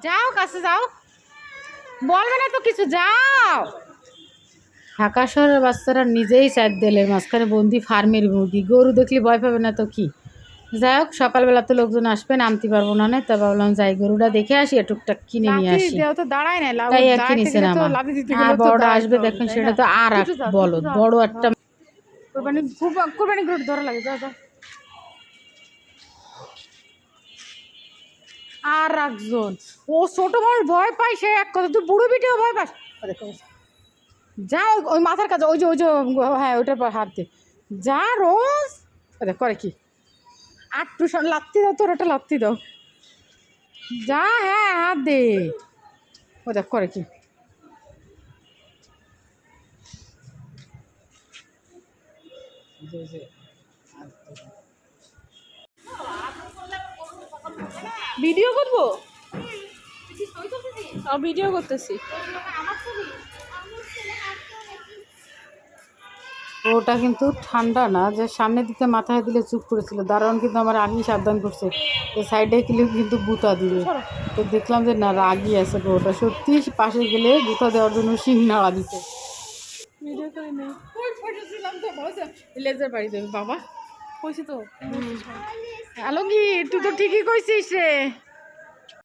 যাও কাছে যাও। বলবে না তো কিছু যাও। ঢাকা শহরের বাচ্চারা নিজেই চার দিলে মাঝখানে বন্দি ফার্মের মুরগি। গরু দেখলে ভয় পাবে না তো কি? যাই হোক সকালবেলা তো লোকজন আসবে নামতে পারব না তা ভাবলাম যাই গরুটা দেখে আসি টুকটাক কিনে নিয়ে আসি। তো দাঁড়ায় না লাভ তাই আর কিনেছে না আমার আর বড়টা আসবে দেখেন সেটা তো আর বলদ বড় একটা কোরবানি কোরবানি করে ধরা লাগে যাও যাও। আর একজন। ও ছোট মানুষ ভয় পায়, সে এক কথা, তুই বুড়ো বিটেও ভয় পাস। যা, ওই- মাথার কাছে, ওই যে ওই যে হ্যাঁ ওইটার পর হাত দে যা রোজ করে কি? আট টুসন লাত্তি দাও তোর, একটা লাত্তি দাও। যা হ্যাঁ হাত দে। ও দেখ, করে কি? ভিডিও করব? ভিডিও করতেছি। ওটা কিন্তু ঠান্ডা না যে সামনের দিকে মাথায় দিলে চুপ করেছিল। দারোয়ান কিন্তু আমার আগেই সাবধান করছে। এই সাইডে গেলে কিন্তু গুতা দিবে। তো দেখলাম যে না রাগই আছে ওটা। সত্যি পাশে গেলে গুতা দেওয়ার জন্য শিং নাড়া দিতে ভিডিও করে নেই। লেজার বাড়ি দেবে বাবা। কইছি তো? হ্যালো কি তুই তো ঠিকই কইছিস রে।